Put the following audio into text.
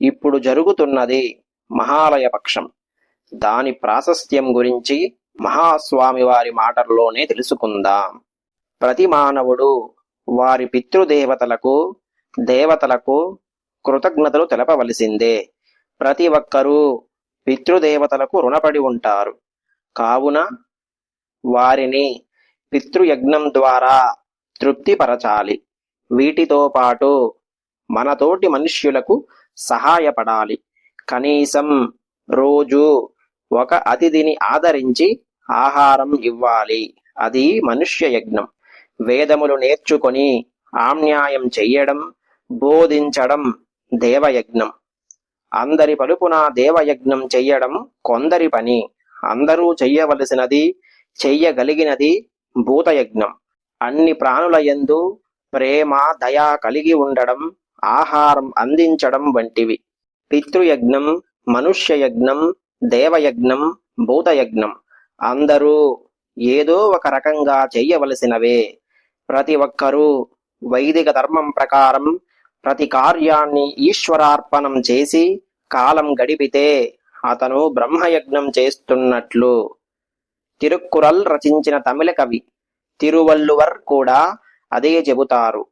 ఇప్పుడు జరుగుతున్నది మహాలయ పక్షం. దాని ప్రాశస్త్యం గురించి మహాస్వామి వారి మాటల్లోనే తెలుసుకుందాం. ప్రతి మానవుడు వారి పితృదేవతలకు దేవతలకు కృతజ్ఞతలు తెలపవలసిందే. ప్రతి ఒక్కరూ పితృదేవతలకు రుణపడి ఉంటారు. కావున వారిని పితృయజ్ఞం ద్వారా తృప్తిపరచాలి. వీటితో పాటు మనతోటి మనుష్యులకు సహాయపడాలి. కనీసం రోజు ఒక అతిథిని ఆదరించి ఆహారం ఇవ్వాలి. అది మనుష్య యజ్ఞం. వేదములు నేర్చుకొని ఆమ్న్యాయం చెయ్యడం బోధించడం దేవయజ్ఞం. అందరి పలుపున దేవయజ్ఞం చెయ్యడం కొందరి పని. అందరూ చెయ్యవలసినది చెయ్యగలిగినది భూతయజ్ఞం. అన్ని ప్రాణుల యందు ప్రేమ దయ కలిగి ఉండడం ఆహారం అందించడం వంటివి. పితృయజ్ఞం మనుష్యయజ్ఞం దేవయజ్ఞం భూతయజ్ఞం. అందరూ ఏదో ఒక రకంగా చేయవలసినవే. ప్రతి ఒక్కరూ వైదిక ధర్మం ప్రకారం ప్రతి కార్యాన్ని ఈశ్వరార్పణం చేసి కాలం గడిపితే అతను బ్రహ్మయజ్ఞం చేస్తున్నట్లు. తిరుక్కురల్ రచించిన తమిళ కవి తిరువల్లువర్ కూడా అదే చెబుతారు.